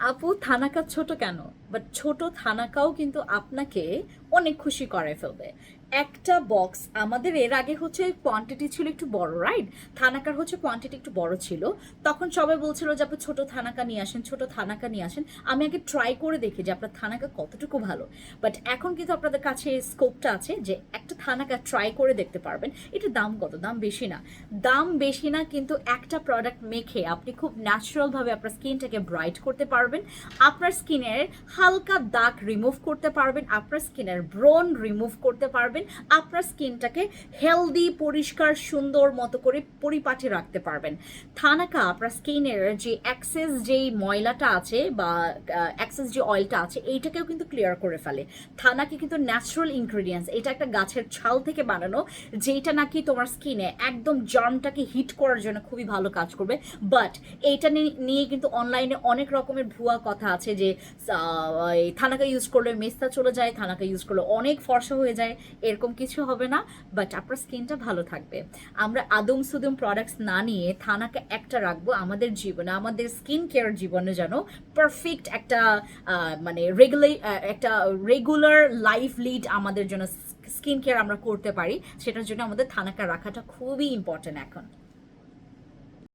আপু থানাকা ছোট কেন? বাট ছোট থানাকাও কিন্তু আপনাকে অনেক খুশি করে ফেলবে। একটা বক্স আমাদের এর আগে হচ্ছে কোয়ান্টিটি ছিল একটু বড় রাইট থানাকার হচ্ছে কোয়ান্টিটি একটু বড় ছিল। তখন সবাই বলছিল যে, আপনি ছোট থানাকা নিয়ে আসেন, ছোট থানাকা নিয়ে আসেন। আমি আগে ট্রাই করে দেখি যে, আপনার থানাকা কতটুকু ভালো। বাট এখন কিন্তু আপনাদের কাছে স্কোপটা আছে যে, একটা থানাকা ট্রাই করে দেখতে পারবেন। এটা দাম কত? দাম বেশি না। দাম বেশি না, কিন্তু একটা প্রোডাক্ট মেখে আপনি খুব ন্যাচারালভাবে আপনার স্কিনটাকে ব্রাইট করতে পারবেন। আপনার স্কিনের হালকা দাগ রিমুভ করতে পারবেন। আপনার স্কিনের ব্রন রিমুভ করতে পারবেন। আপনার স্কিনটাকে হেলদি পরিষ্কার, সুন্দর মতো করে পরিপাটি রাখতে পারবেন। থানাকা, আপনার স্কিনের যে অ্যাক্সেস যেই ময়লাটা আছে বা অ্যাক্সেস যে অয়েলটা আছে, এইটাকেও কিন্তু ক্লিয়ার করে ফেলে। থানাকে কিন্তু ন্যাচারাল ইনগ্রিডিয়েন্টস এটা একটা গাছের ছাল থেকে বানানো যেটা নাকি তোমার স্কিনে একদম জার্মটাকে হিট করার জন্য খুবই ভালো কাজ করবে। বাট এইটা নিয়ে কিন্তু অনলাইনে অনেক রকমের ভুয়া কথা আছে যে থানাকা ইউজ করলে মেস্তা চলে যায়, থানাকা ইউজ করলে অনেক ফর্সা হয়ে যায়। এরকম কিছু হবে না বাট আপনার স্কিনটা ভালো থাকবে। আমরা আদম সুদম প্রোডাক্টস না নিয়ে থানাকে একটা রাখব আমাদের জীবনে, আমাদের স্কিন কেয়ার জীবনে যেন পারফেক্ট একটা মানে রেগুলে একটা রেগুলার লাইফ লিড আমাদের জন্য স্কিন কেয়ার আমরা করতে পারি, সেটার জন্য আমাদের থানাকা রাখাটা খুবই ইম্পর্টেন্ট এখন।